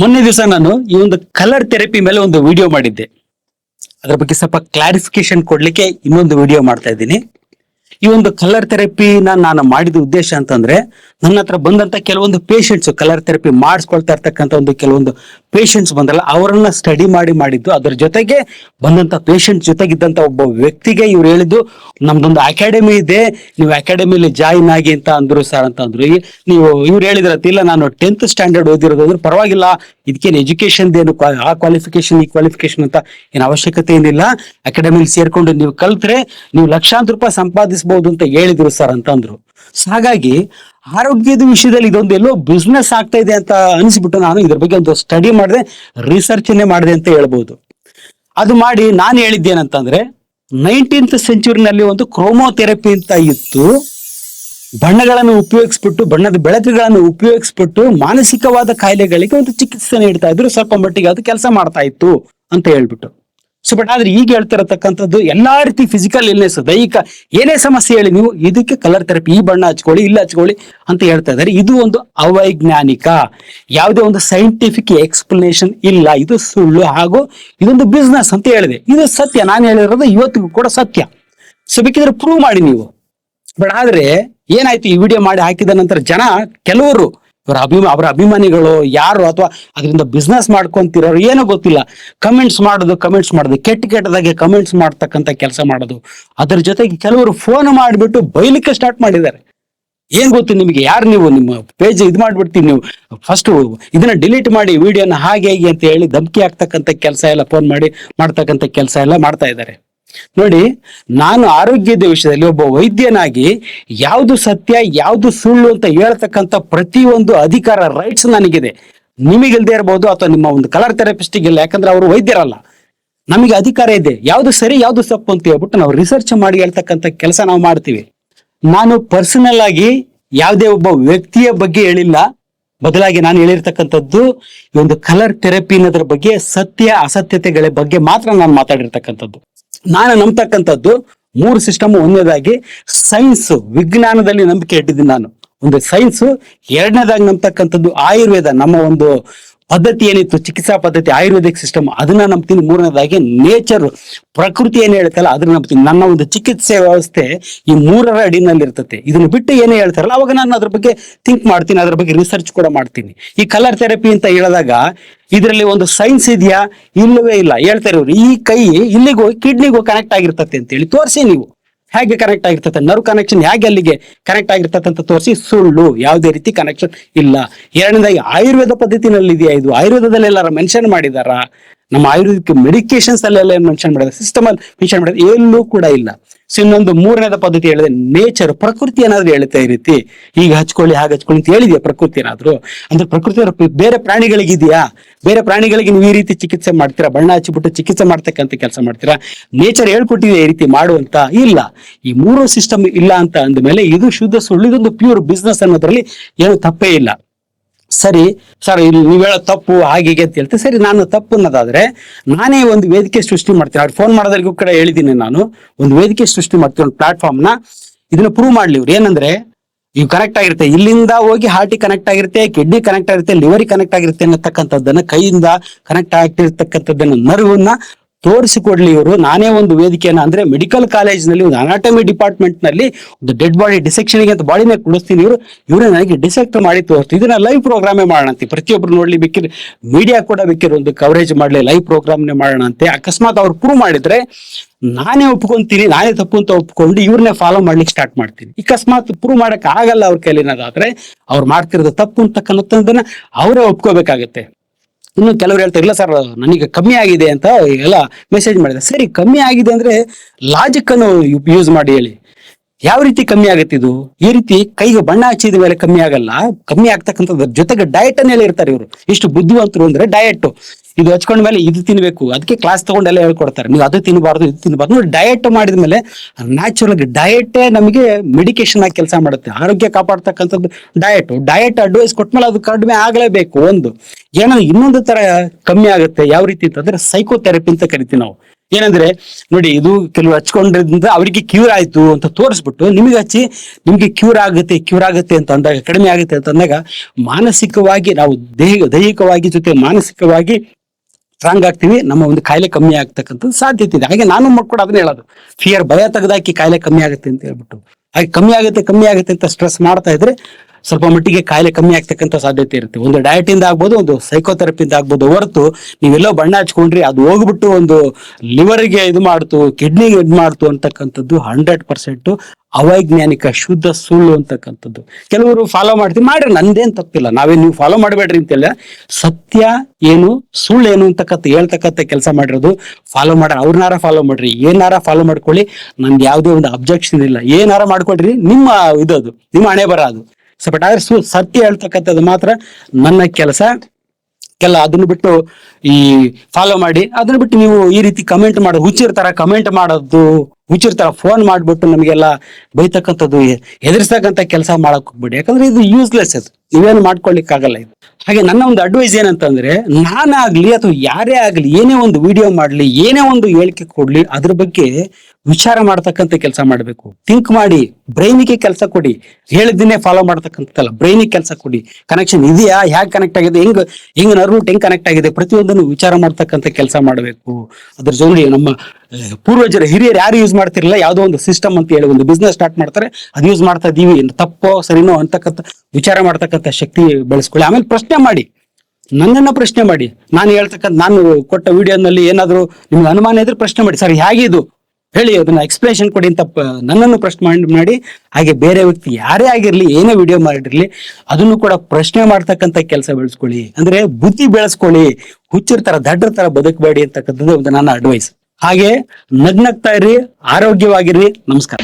ಮೊನ್ನೆ ದಿವಸ ನಾನು ಈ ಒಂದು ಕಲರ್ ಥೆರಪಿ ಮೇಲೆ ಒಂದು ವಿಡಿಯೋ ಮಾಡಿದ್ದೆ. ಅದ್ರ ಬಗ್ಗೆ ಸ್ವಲ್ಪ ಕ್ಲಾರಿಫಿಕೇಶನ್ ಕೊಡ್ಲಿಕ್ಕೆ ಇನ್ನೊಂದು ವಿಡಿಯೋ ಮಾಡ್ತಾ ಇದ್ದೀನಿ. ಈ ಒಂದು ಕಲರ್ ಥೆರಪಿನ ನಾನು ಮಾಡಿದ ಉದ್ದೇಶ ಅಂತಂದ್ರೆ ನನ್ನ ಹತ್ರ ಬಂದಂತ ಕೆಲವೊಂದು ಪೇಷಂಟ್ಸ್ ಕಲರ್ ಥೆರಪಿ ಮಾಡಿಸ್ಕೊಳ್ತಾ ಇರ್ತಕ್ಕಂಥ ಒಂದು ಕೆಲವೊಂದು ಪೇಷಂಟ್ಸ್ ಬಂದಲ್ಲ, ಅವರನ್ನ ಸ್ಟಡಿ ಮಾಡಿ ಮಾಡಿದ್ದು, ಅದ್ರ ಜೊತೆಗೆ ಬಂದಂತ ಪೇಷಂಟ್ ಜೊತೆಗಿದ್ದಂತ ಒಬ್ಬ ವ್ಯಕ್ತಿಗೆ ಇವ್ರು ಹೇಳಿದ್ದು, ನಮ್ದೊಂದು ಅಕಾಡೆಮಿ ಇದೆ, ನೀವು ಅಕಾಡೆಮಿಲಿ ಜಾಯಿನ್ ಆಗಿ ಅಂತ ಅಂದ್ರು ಸರ್ ಅಂತ ಅಂದ್ರು. ನೀವು, ಇವ್ರು ಹೇಳಿದ್ರತ್ತ ಇಲ್ಲ, ನಾನು ಟೆಂತ್ ಸ್ಟ್ಯಾಂಡರ್ಡ್ ಓದಿರೋದು ಅಂದ್ರೆ ಪರವಾಗಿಲ್ಲ ಇದಕ್ಕೇನು ಎಜುಕೇಶನ್ ಏನು ಆ ಕ್ವಾಲಿಫಿಕೇಶನ್ ಈ ಕ್ವಾಲಿಫಿಕೇಶನ್ ಅಂತ ಏನು ಅವಶ್ಯಕತೆ ಏನಿಲ್ಲ ಅಕಾಡೆಮಿಲಿ ಸೇರ್ಕೊಂಡು ನೀವು ಕಲ್ತ್ರೆ, ನೀವು ಲಕ್ಷಾಂತರ ರೂಪಾಯಿ ಸಂಪಾದಿಸಬಹುದು ಅಂತ ಹೇಳಿದ್ರು ಸರ್ ಅಂತ ಅಂದ್ರು. ಹಾಗಾಗಿ ಆರೋಗ್ಯದ ವಿಷಯದಲ್ಲಿ ಇದೊಂದು ಎಲ್ಲೋ ಬಿಸ್ನೆಸ್ ಆಗ್ತಾ ಇದೆ ಅಂತ ಅನಿಸ್ಬಿಟ್ಟು ನಾನು ಇದ್ರ ಬಗ್ಗೆ ಒಂದು ಸ್ಟಡಿ ಮಾಡಿದೆ ರಿಸರ್ಚನ್ನೇ ಮಾಡಿದೆ ಅಂತ ಹೇಳ್ಬೋದು. ಅದು ಮಾಡಿ ನಾನು ಹೇಳಿದ್ದೇನಂತಂದ್ರೆ ನೈನ್ಟೀನ್ತ್ ಸೆಂಚುರಿನಲ್ಲಿ ಒಂದು ಕ್ರೋಮೋಥೆರಪಿ ಅಂತ ಇತ್ತು. ಬಣ್ಣಗಳನ್ನು ಉಪಯೋಗಿಸ್ಬಿಟ್ಟು, ಬಣ್ಣದ ಬೆಳಕುಗಳನ್ನು ಉಪಯೋಗಿಸ್ಬಿಟ್ಟು ಮಾನಸಿಕವಾದ ಕಾಯಿಲೆಗಳಿಗೆ ಒಂದು ಚಿಕಿತ್ಸೆ ನೀಡ್ತಾ ಇದ್ರು. ಸ್ವಲ್ಪ ಮಟ್ಟಿಗೆ ಅದು ಕೆಲಸ ಮಾಡ್ತಾ ಇತ್ತು ಅಂತ ಹೇಳ್ಬಿಟ್ಟು. ಸೊ ಬಟ್ ಆದ್ರೆ ಈಗ ಹೇಳ್ತಿರತಕ್ಕಂಥದ್ದು ಎಲ್ಲಾ ರೀತಿ ಫಿಸಿಕಲ್ ಇಲ್ನೆಸ್ ದೈಹಿಕ ಏನೇ ಸಮಸ್ಯೆ ಹೇಳಿ ನೀವು ಇದಕ್ಕೆ ಕಲರ್ ಥೆರಪಿ ಈ ಬಣ್ಣ ಹಚ್ಕೊಳ್ಳಿ, ಇಲ್ಲ ಹಚ್ಕೊಳ್ಳಿ ಅಂತ ಹೇಳ್ತಾ ಇದ್ದಾರೆ. ಇದು ಒಂದು ಅವೈಜ್ಞಾನಿಕ, ಯಾವುದೇ ಒಂದು ಸೈಂಟಿಫಿಕ್ ಎಕ್ಸ್ಪ್ಲನೇಷನ್ ಇಲ್ಲ. ಇದು ಸುಳ್ಳು ಹಾಗೂ ಇದೊಂದು ಬಿಸ್ನೆಸ್ ಅಂತ ಹೇಳಿದೆ. ಇದು ಸತ್ಯ. ನಾನು ಹೇಳಿರೋದು ಇವತ್ತಿಗೂ ಕೂಡ ಸತ್ಯ. ಸೊ ಬೇಕಿದ್ರೆ ಪ್ರೂವ್ ಮಾಡಿ ನೀವು. ಬಟ್ ಆದ್ರೆ ಏನಾಯ್ತು? ಈ ವಿಡಿಯೋ ಮಾಡಿ ಹಾಕಿದ ನಂತರ ಜನ ಕೆಲವರು ಇವರ ಅಭಿಮಾ, ಅವರ ಅಭಿಮಾನಿಗಳು ಯಾರು ಅಥವಾ ಅದರಿಂದ ಬಿಸ್ನೆಸ್ ಮಾಡ್ಕೊಂತಿರೋರು ಏನೋ ಗೊತ್ತಿಲ್ಲ. ಕಮೆಂಟ್ಸ್ ಮಾಡೋದು ಕಮೆಂಟ್ಸ್ ಮಾಡೋದು, ಕೆಟ್ಟ ಕೆಟ್ಟದಾಗೆ ಕಮೆಂಟ್ಸ್ ಮಾಡ್ತಕ್ಕಂಥ ಕೆಲಸ ಮಾಡೋದು. ಅದರ ಜೊತೆಗೆ ಕೆಲವರು ಫೋನ್ ಮಾಡಿಬಿಟ್ಟು ಬೈಲಿಕ್ಕೆ ಸ್ಟಾರ್ಟ್ ಮಾಡಿದ್ದಾರೆ. ಏನ್ ಗೊತ್ತು ನಿಮಗೆ? ಯಾರು ನೀವು? ನಿಮ್ಮ ಪೇಜ್ ಇದು ಮಾಡ್ಬಿಡ್ತೀವಿ ನೀವು. ಫಸ್ಟ್ ಇದನ್ನ ಡಿಲೀಟ್ ಮಾಡಿ ವಿಡಿಯೋನ ಹಾಗೆ ಹೀಗೆ ಅಂತ ಹೇಳಿ ಧಮಕಿ ಆಗ್ತಕ್ಕಂಥ ಕೆಲಸ ಎಲ್ಲ ಫೋನ್ ಮಾಡಿ, ಮಾಡ್ತಕ್ಕಂಥ ಕೆಲಸ ಎಲ್ಲ ಮಾಡ್ತಾ ಇದ್ದಾರೆ. ನೋಡಿ, ನಾನು ಆರೋಗ್ಯದ ವಿಷಯದಲ್ಲಿ ಒಬ್ಬ ವೈದ್ಯನಾಗಿ ಯಾವುದು ಸತ್ಯ, ಯಾವುದು ಸುಳ್ಳು ಅಂತ ಹೇಳ್ತಕ್ಕಂಥ ಪ್ರತಿಯೊಂದು ಅಧಿಕಾರ ರೈಟ್ಸ್ ನನಗಿದೆ. ನಿಮಗಿಲ್ದೇ ಇರಬಹುದು ಅಥವಾ ನಿಮ್ಮ ಒಂದು ಕಲರ್ ಥೆರಪಿಸ್ಟಿಗಿಲ್ಲ ಯಾಕಂದ್ರೆ ಅವರು ವೈದ್ಯರಲ್ಲ. ನಮಗೆ ಅಧಿಕಾರ ಇದೆ. ಯಾವುದು ಸರಿ, ಯಾವುದು ತಪ್ಪು ಅಂತ ಹೇಳ್ಬಿಟ್ಟು ನಾವು ರಿಸರ್ಚ್ ಮಾಡಿ ಹೇಳ್ತಕ್ಕಂಥ ಕೆಲಸ ನಾವು ಮಾಡ್ತೀವಿ. ನಾನು ಪರ್ಸನಲ್ ಆಗಿ ಯಾವುದೇ ಒಬ್ಬ ವ್ಯಕ್ತಿಯ ಬಗ್ಗೆ ಹೇಳಿಲ್ಲ. ಬದಲಾಗಿ ನಾನು ಹೇಳಿರ್ತಕ್ಕಂಥದ್ದು ಒಂದು ಕಲರ್ ಥೆರಪಿ ಅನ್ನೋದ್ರ ಬಗ್ಗೆ ಸತ್ಯ, ಅಸತ್ಯತೆಗಳ ಬಗ್ಗೆ ಮಾತ್ರ ನಾನು ಮಾತಾಡಿರ್ತಕ್ಕಂಥದ್ದು. ನಾನು ನಂಬತಕ್ಕಂಥದ್ದು ಮೂರು ಸಿಸ್ಟಮ್ ಒಂದನೇದಾಗಿ ಸೈನ್ಸ್ ವಿಜ್ಞಾನದಲ್ಲಿ ನಂಬಿಕೆ ಇಟ್ಟಿದ್ದೀನಿ ನಾನು. ಒಂದು ಸೈನ್ಸ್ ಎರಡನೇದಾಗಿ ನಂಬತಕ್ಕಂಥದ್ದು ಆಯುರ್ವೇದ, ನಮ್ಮ ಒಂದು ಪದ್ಧತಿ ಏನಿತ್ತು ಚಿಕಿತ್ಸಾ ಪದ್ಧತಿ ಆಯುರ್ವೇದಿಕ್ ಸಿಸ್ಟಮ್ ಅದನ್ನ ನಂಬ್ತೀನಿ. ಮೂರನೇದಾಗಿ ನೇಚರ್ ಪ್ರಕೃತಿ ಏನ್ ಹೇಳ್ತಲ್ಲ ಅದನ್ನ ನಂಬ್ತೀನಿ. ನನ್ನ ಒಂದು ಚಿಕಿತ್ಸೆ ವ್ಯವಸ್ಥೆ ಈ ಮೂರರ ಅಡಿನಲ್ಲಿ ಇರ್ತದೆ ಇದನ್ನ ಬಿಟ್ಟು ಏನೇ ಹೇಳ್ತಾರಲ್ಲ, ಅವಾಗ ನಾನು ಅದ್ರ ಬಗ್ಗೆ ಥಿಂಕ್ ಮಾಡ್ತೀನಿ, ಅದ್ರ ಬಗ್ಗೆ ರಿಸರ್ಚ್ ಕೂಡ ಮಾಡ್ತೀನಿ. ಈ ಕಲರ್ ಥೆರಪಿ ಅಂತ ಹೇಳಿದಾಗ ಇದರಲ್ಲಿ ಒಂದು ಸೈನ್ಸ್ ಇದೆಯಾ? ಇಲ್ಲವೇ ಇಲ್ಲ. ಹೇಳ್ತಾರೆ ಇವರು ಈ ಕೈ ಇಲ್ಲಿಗೂ ಕಿಡ್ನಿಗೂ ಕನೆಕ್ಟ್ ಆಗಿರ್ತತೆ ಅಂತ ಹೇಳಿ ತೋರಿಸಿ ನೀವು. ಹೇಗೆ ಕನೆಕ್ಟ್ ಆಗಿರ್ತದೆ? ನರ್ವ್ ಕನೆಕ್ಷನ್ ಹೇಗೆ ಅಲ್ಲಿಗೆ ಕನೆಕ್ಟ್ ಆಗಿರ್ತದೆ ಅಂತ ತೋರಿಸಿ ಸುಳ್ಳು, ಯಾವುದೇ ರೀತಿ ಕನೆಕ್ಷನ್ ಇಲ್ಲ. ಎರಡನೇದಾಗಿ ಆಯುರ್ವೇದ ಪದ್ಧತಿನಲ್ಲಿ ಇದೆಯಾ ಇದು? ಆಯುರ್ವೇದದಲ್ಲಿ ಎಲ್ಲಾರ ಮೆನ್ಷನ್ ಮಾಡಿದಾರಾ? ನಮ್ಮ ಆಯುರ್ವೇದಿಕ್ ಮೆಡಿಕೇಶನ್ಸ್ ಅಲ್ಲೆಲ್ಲ ಮೆನ್ಷನ್ ಮಾಡಿದ್ರೆ ಸಿಸ್ಟಮ್ ಅಲ್ಲಿ ಮೆನ್ಷನ್ ಮಾಡಿದ್ರೆ ಎಲ್ಲೂ ಕೂಡ ಇಲ್ಲ. ಸೊ ಇನ್ನೊಂದು ಮೂರನೇದ ಪದ್ಧತಿ ಹೇಳಿದೆ ನೇಚರ್ ಪ್ರಕೃತಿ ಏನಾದ್ರೂ ಹೇಳುತ್ತೆ ಈ ರೀತಿ ಈಗ ಹಚ್ಕೊಳ್ಳಿ, ಹಾಗೆ ಹಚ್ಕೊಳ್ಳಿ ಅಂತ ಹೇಳಿದ್ಯಾ ಪ್ರಕೃತಿ ಏನಾದ್ರು? ಅಂದ್ರೆ ಪ್ರಕೃತಿ ಬೇರೆ ಪ್ರಾಣಿಗಳಿಗೆ ಇದೆಯಾ ಬೇರೆ ಪ್ರಾಣಿಗಳಿಗೆ ನೀವು ಈ ರೀತಿ ಚಿಕಿತ್ಸೆ ಮಾಡ್ತೀರಾ? ಬಣ್ಣ ಹಚ್ಚಿಬಿಟ್ಟು ಚಿಕಿತ್ಸೆ ಮಾಡ್ತಕ್ಕಂಥ ಕೆಲಸ ಮಾಡ್ತೀರಾ? ನೇಚರ್ ಹೇಳ್ಕೊಟ್ಟಿದೆ ಈ ರೀತಿ ಮಾಡುವಂತ ಇಲ್ಲ. ಈ ಮೂರು ಸಿಸ್ಟಮ್ ಇಲ್ಲ ಅಂತ ಅಂದ ಮೇಲೆ ಇದು ಶುದ್ಧ ಸುಳ್ಳು, ಇದೊಂದು ಪ್ಯೂರ್ ಬಿಸ್ನೆಸ್ ಅನ್ನೋದ್ರಲ್ಲಿ ಏನು ತಪ್ಪೇ ಇಲ್ಲ. ಸರಿ, ಸರ್, ಇಲ್ಲಿ ನೀವು ಹೇಳೋ ತಪ್ಪು ಹಾಗೆ ಅಂತ ಹೇಳ್ತೀವಿ ಸರಿ, ನಾನು ತಪ್ಪು ಅನ್ನೋದಾದ್ರೆ, ನಾನೇ ಒಂದು ವೇದಿಕೆ ಸೃಷ್ಟಿ ಮಾಡ್ತೀನಿ. ಅವ್ರು ಫೋನ್ ಮಾಡೋದ್ರಿಗೂ ಕೂಡ ಹೇಳಿದ್ದೀನಿ ನಾನು. ಒಂದು ವೇದಿಕೆ ಸೃಷ್ಟಿ ಮಾಡ್ತೀನಿ, ಒಂದು ಪ್ಲಾಟ್ಫಾರ್ಮ್ನ ಇದನ್ನ ಪ್ರೂವ್ ಮಾಡ್ಲಿ ಇವ್ರು ಏನಂದ್ರೆ, ಇವು ಕನೆಕ್ಟ್ ಆಗಿರುತ್ತೆ. ಇಲ್ಲಿಂದ ಹೋಗಿ ಹಾರ್ಟಿ ಕನೆಕ್ಟ್ ಆಗಿರುತ್ತೆ ಕಿಡ್ನಿ ಕನೆಕ್ಟ್ ಆಗಿರುತ್ತೆ ಲಿವರಿ ಕನೆಕ್ಟ್ ಆಗಿರುತ್ತೆ ಅನ್ನತಕ್ಕಂಥದ್ದನ್ನ ಕೈಯಿಂದ ಕನೆಕ್ಟ್ ಆಗ್ತಿರ್ತಕ್ಕಂಥದ್ದನ್ನ, ನರ್ವನ್ನ ತೋರಿಸಿಕೊಡ್ಲಿ ಇವರು. ನಾನೇ ಒಂದು ವೇದಿಕೆಯನ್ನ ಅಂದ್ರೆ ಮೆಡಿಕಲ್ ಕಾಲೇಜ್ನಲ್ಲಿ ಒಂದು ಅನಾಟಮಿ ಡಿಪಾರ್ಟ್ಮೆಂಟ್ನಲ್ಲಿ ಒಂದು ಡೆಡ್ ಬಾಡಿ ಡಿಸೆಕ್ಷನ್ ಅಂತ ಬಾಡಿನೇ ಕೊಡಿಸ್ತೀನಿ ಇವರು. ಇವರೇ ನನಗೆ ಡಿಸೆಕ್ಟ್ ಮಾಡಿ ತೋರಿಸ್ತೀನಿ ಇದನ್ನ ಲೈವ್ ಪ್ರೋಗ್ರಾಮೇ ಮಾಡೋಣ ಪ್ರತಿಯೊಬ್ರು ನೋಡ್ಲಿ ಬೇಕಿದ್ರೆ ಮೀಡಿಯಾ ಕೂಡ ಬೇಕಿರೋ ಒಂದು ಕವರೇಜ್ ಮಾಡ್ಲಿ ಲೈವ್ ಪ್ರೋಗ್ರಾಮ್ನೇ ಮಾಡೋಣ ಅಂತೆ ಅಕಸ್ಮಾತ್ ಅವ್ರು ಪ್ರೂವ್ ಮಾಡಿದ್ರೆ ನಾನೇ ಒಪ್ಕೊಂತೀನಿ, ನಾನೇ ತಪ್ಪು ಅಂತ ಒಪ್ಕೊಂಡು ಇವ್ರನ್ನೇ ಫಾಲೋ ಮಾಡ್ಲಿಕ್ಕೆ ಸ್ಟಾರ್ಟ್ ಮಾಡ್ತೀನಿ. ಅಕಸ್ಮಾತ್ ಪ್ರೂವ್ ಮಾಡಕ್ ಆಗಲ್ಲ ಅವ್ರ ಕೈಲಿ ಏನಾದ್ರೆ ಅವ್ರು ಮಾಡ್ತಿರೋದು ತಪ್ಪು ಅಂತಕ್ಕಂಥದ್ದನ್ನ ಅವರೇ ಒಪ್ಕೋಬೇಕಾಗತ್ತೆ. ಇನ್ನು ಕೆಲವರು ಹೇಳ್ತಾರೆ, ಇಲ್ಲ ಸರ್ ನನಗೆ ಕಮ್ಮಿ ಆಗಿದೆ ಅಂತ ಎಲ್ಲ ಮೆಸೇಜ್ ಮಾಡಿದೆ ಸರಿ, ಕಮ್ಮಿ ಆಗಿದೆ ಅಂದ್ರೆ ಲಾಜಿಕ್ ಅನ್ನು ಯೂಸ್ ಮಾಡಿ ಹೇಳಿ. ಯಾವ ರೀತಿ ಕಮ್ಮಿ ಆಗುತ್ತೆ ಇದು? ಈ ರೀತಿ ಕೈಗೆ ಬಣ್ಣ ಹಚ್ಚಿದ ಮೇಲೆ ಕಮ್ಮಿ ಆಗಲ್ಲ. ಕಮ್ಮಿ ಆಗ್ತಕ್ಕಂಥದ್ರ ಜೊತೆಗೆ ಡಯಟ್ ಅನ್ನ ಇರ್ತಾರೆ ಇವರು. ಇಷ್ಟು ಬುದ್ಧಿವಂತರು ಅಂದ್ರೆ ಡಯಟ್ ಇದು ಹಚ್ಕೊಂಡ ಮೇಲೆ ಇದು ತಿನ್ಬೇಕು. ಅದಕ್ಕೆ ಕ್ಲಾಸ್ ತಗೊಂಡೆಲ್ಲ ಹೇಳ್ಕೊಡ್ತಾರೆ. ನೀವು ಅದು ತಿನ್ನಬಾರ್ದು ಇದು ತಿನ್ನಬಾರ್ದು ನೋಡಿ ಡಯಟ್ ಮಾಡಿದ ಮೇಲೆ ನ್ಯಾಚುರಲ್ ಡಯಟೇ ನಮಗೆ ಮೆಡಿಕೇಶನ್ ಆಗಿ ಕೆಲಸ ಮಾಡುತ್ತೆ. ಆರೋಗ್ಯ ಕಾಪಾಡ್ತಕ್ಕಂಥದ್ದು ಡಯಟ್ ಡಯಟ್ ಅಡ್ವೈಸ್ ಕೊಟ್ಮೇಲೆ ಅದು ಕಡಿಮೆ ಆಗಲೇಬೇಕು. ಒಂದು. ಏನಂದ್ರೆ ಇನ್ನೊಂದು ತರ ಕಮ್ಮಿ ಆಗುತ್ತೆ. ಯಾವ ರೀತಿ ಅಂತಂದ್ರೆ ಸೈಕೋಥೆರಪಿ ಅಂತ ಕರಿತೀವಿ ನಾವು. ಏನಂದ್ರೆ, ನೋಡಿ, ಇದು ಕೆಲವು ಹಚ್ಕೊಂಡ್ರಿಂದ ಅವರಿಗೆ ಕ್ಯೂರ್ ಆಯ್ತು ಅಂತ ತೋರಿಸ್ಬಿಟ್ಟು ನಿಮಗೆ ಹಚ್ಚಿ ನಿಮಗೆ ಕ್ಯೂರ್ ಆಗುತ್ತೆ ಕ್ಯೂರ್ ಆಗುತ್ತೆ ಅಂತ ಅಂದಾಗ, ಕಡಿಮೆ ಆಗುತ್ತೆ ಅಂತ ಅಂದಾಗ ಮಾನಸಿಕವಾಗಿ ನಾವು ದೇಹ, ದೈಹಿಕವಾಗಿ ಜೊತೆ ಮಾನಸಿಕವಾಗಿ ಸ್ಟ್ರಾಂಗ್ ಆಗ್ತೀವಿ ನಮ್ಮ ಒಂದು ಕಾಯಿಲೆ ಕಮ್ಮಿ ಆಗ್ತಕ್ಕಂಥದ್ದು ಸಾಧ್ಯತೆ ಇದೆ. ಹಾಗೆ ನಾನು ಮಕ್ಕಳು ಅದನ್ನ ಹೇಳೋದು. ಫಿಯರ್ ಭಯ ತೆಗೆದಾಕಿ ಕಾಯಿಲೆ ಕಮ್ಮಿ ಆಗುತ್ತೆ ಅಂತ ಹೇಳ್ಬಿಟ್ಟು. ಹಾಗೆ ಕಮ್ಮಿ ಆಗುತ್ತೆ ಕಮ್ಮಿ ಆಗುತ್ತೆ ಅಂತ ಸ್ಟ್ರೆಸ್ ಮಾಡ್ತಾ ಇದ್ರೆ ಸ್ವಲ್ಪ ಮಟ್ಟಿಗೆ ಕಾಯಿಲೆ ಕಮ್ಮಿ ಆಗ್ತಕ್ಕಂಥ ಸಾಧ್ಯತೆ ಇರುತ್ತೆ. ಒಂದು ಡಯಟ್ ಇಂದ ಆಗ್ಬೋದು, ಒಂದು ಸೈಕೋಥೆರಪಿಯಿಂದ ಆಗ್ಬೋದು ಹೊರತು ನೀವೆಲ್ಲೋ ಬಣ್ಣ ಹಚ್ಕೊಂಡ್ರಿ, ಅದು ಹೋಗ್ಬಿಟ್ಟು ಒಂದು ಲಿವರ್ಗೆ ಇದು ಮಾಡ್ತು ಕಿಡ್ನಿಗೆ ಇದು ಮಾಡ್ತು ಅಂತಕ್ಕಂಥದ್ದು ಹಂಡ್ರೆಡ್ ಪರ್ಸೆಂಟ್ ಅವೈಜ್ಞಾನಿಕ ಶುದ್ಧ ಸುಳ್ಳು ಅಂತಕ್ಕಂಥದ್ದು. ಕೆಲವರು ಫಾಲೋ ಮಾಡ್ತೀವಿ ಮಾಡ್ರಿ, ನಂದೇನ್ ತಪ್ಪಿಲ್ಲ. ನಾವೇ ನೀವು ಫಾಲೋ ಮಾಡಬೇಡ್ರಿ ಅಂತೆಲ್ಲ ಸತ್ಯ ಏನು, ಸುಳ್ಳು ಏನು ಅಂತಕ್ಕಂಥ, ಹೇಳ್ತಕ್ಕಂಥ ಕೆಲಸ ಮಾಡಿರೋದು ಫಾಲೋ ಮಾಡ, ಅವ್ರನ್ನಾರ ಫಾಲೋ ಮಾಡ್ರಿ, ಏನಾರ ಫಾಲೋ ಮಾಡ್ಕೊಳ್ಳಿ. ನನ್ಗೆ ಯಾವುದೇ ಒಂದು ಅಬ್ಜೆಕ್ಷನ್ ಇಲ್ಲ. ಏನಾರ ಮಾಡ್ಕೊಳ್ರಿ, ನಿಮ್ಮ ಇದದು, ನಿಮ್ಮ ಹಣೆ ಬರ ಅದು. ಸೊ ಬಟ್ ಆದ್ರೆ ಸತ್ಯ ಹೇಳ್ತಕ್ಕಂಥದ್ದು ಮಾತ್ರ ನನ್ನ ಕೆಲಸ. ಕೆಲ ಅದನ್ನ ಬಿಟ್ಟು ಈ ಫಾಲೋ ಮಾಡಿ, ಅದನ್ನ ಬಿಟ್ಟು ನೀವು ಈ ರೀತಿ ಕಮೆಂಟ್ ಮಾಡೋದು ಹುಚ್ಚಿರ್ ತರ ಕಮೆಂಟ್ ಮಾಡೋದು, ಹುಚ್ಚಿರ್ ತರ ಫೋನ್ ಮಾಡ್ಬಿಟ್ಟು ನಮಗೆಲ್ಲ ಬೈತಕ್ಕಂಥದ್ದು ಎದುರಿಸ್ತಕ್ಕಂಥ ಕೆಲಸ ಮಾಡಕ್ ಹೋಗ್ಬಿಡಿ. ಯಾಕಂದ್ರೆ ಇದು ಯೂಸ್ಲೆಸ್ ಅದು. ನೀವೇನು ಮಾಡ್ಕೊಳ್ಳಿಕ್ಕಾಗಲ್ಲ ಇದು. ಹಾಗೆ ನನ್ನ ಒಂದು ಅಡ್ವೈಸ್ ಏನಂತಂದ್ರೆ, ನಾನಾಗ್ಲಿ ಅಥವಾ ಯಾರೇ ಆಗ್ಲಿ ಏನೇ ಒಂದು ವಿಡಿಯೋ ಮಾಡ್ಲಿ, ಏನೇ ಒಂದು ಹೇಳಿಕೆ ಕೊಡ್ಲಿ, ಅದ್ರ ಬಗ್ಗೆ ವಿಚಾರ ಮಾಡ್ತಕ್ಕಂಥ ಕೆಲಸ ಮಾಡಬೇಕು. ಥಿಂಕ್ ಮಾಡಿ ಬ್ರೈನಿಗೆ ಕೆಲಸ ಕೊಡಿ. ಹೇಳಿದ್ದನ್ನೇ ಫಾಲೋ ಮಾಡ್ತಕ್ಕಂಥದ್ದಲ್ಲ ಬ್ರೈನಿಗೆ ಕೆಲಸ ಕೊಡಿ. ಕನೆಕ್ಷನ್ ಇದೆಯಾ? ಹ್ಯಾಕ್ ಕನೆಕ್ಟ್ ಆಗಿದೆ? ಹೆಂಗ್ ಹೆಂಗ್ ನರ್ವ್ ಹೆಂಗ್ ಕನೆಕ್ಟ್ ಆಗಿದೆ? ಪ್ರತಿಯೊಂದನ್ನು ವಿಚಾರ ಮಾಡ್ತಕ್ಕಂಥ ಕೆಲಸ ಮಾಡಬೇಕು. ಅದ್ರ ಜೊತೆಗೆ ನಮ್ಮ ಪೂರ್ವಜರ, ಹಿರಿಯರು ಯಾರು ಯೂಸ್ ಮಾಡ್ತಿರಲಿಲ್ಲ? ಯಾವುದೋ ಒಂದು ಸಿಸ್ಟಮ್ ಅಂತ ಹೇಳಿ ಒಂದು ಬಿಸ್ನೆಸ್ ಸ್ಟಾರ್ಟ್ ಮಾಡ್ತಾರೆ. ಅದು ಯೂಸ್ ಮಾಡ್ತಾ ಇದೀವಿ ತಪ್ಪೋ, ಸರಿನೋ ಅಂತಕ್ಕಂಥ ವಿಚಾರ ಮಾಡ್ತಕ್ಕಂಥ ಶಕ್ತಿ ಬೆಳೆಸ್ಕೊಳ್ಳಿ. ಆಮೇಲೆ ಪ್ರಶ್ನೆ ಮಾಡಿ. ನನ್ನನ್ನ ಪ್ರಶ್ನೆ ಮಾಡಿ. ನಾನು ಹೇಳ್ತಕ್ಕಂಥ, ನಾನು ಕೊಟ್ಟ ವಿಡಿಯೋನಲ್ಲಿ ಏನಾದರೂ ನಿಮ್ಗೆ ಅನುಮಾನ ಇದ್ರೆ ಪ್ರಶ್ನೆ ಮಾಡಿ. ಸರ್, ಹೇಗಿದು? ಹೇಳಿ, ಅದನ್ನ ಎಕ್ಸ್ಪ್ಲೇಷನ್ ಕೊಡಿ ಅಂತ ನನ್ನನ್ನು ಪ್ರಶ್ನೆ ಮಾಡಿ ಮಾಡಿ, ಹಾಗೆ ಬೇರೆ ವ್ಯಕ್ತಿ ಯಾರೇ ಆಗಿರ್ಲಿ, ಏನೇ ವಿಡಿಯೋ ಮಾಡಿರ್ಲಿ, ಅದನ್ನು ಕೂಡ ಪ್ರಶ್ನೆ ಮಾಡ್ತಕ್ಕಂಥ ಕೆಲಸ ಬೆಳೆಸ್ಕೊಳ್ಳಿ. ಅಂದ್ರೆ ಬುದ್ಧಿ ಬೆಳೆಸ್ಕೊಳ್ಳಿ. ಹುಚ್ಚರ ತರ, ದಡ್ರ ತರ ಬದುಕಬೇಡಿ ಅಂತಕ್ಕಂಥದ್ದು ಒಂದು ನನ್ನ ಅಡ್ವೈಸ್ ಹಾಗೆ ನಗ್ನಗ್ತಾ ಇರಿ ಆರೋಗ್ಯವಾಗಿರ್ರಿ. ನಮಸ್ಕಾರ.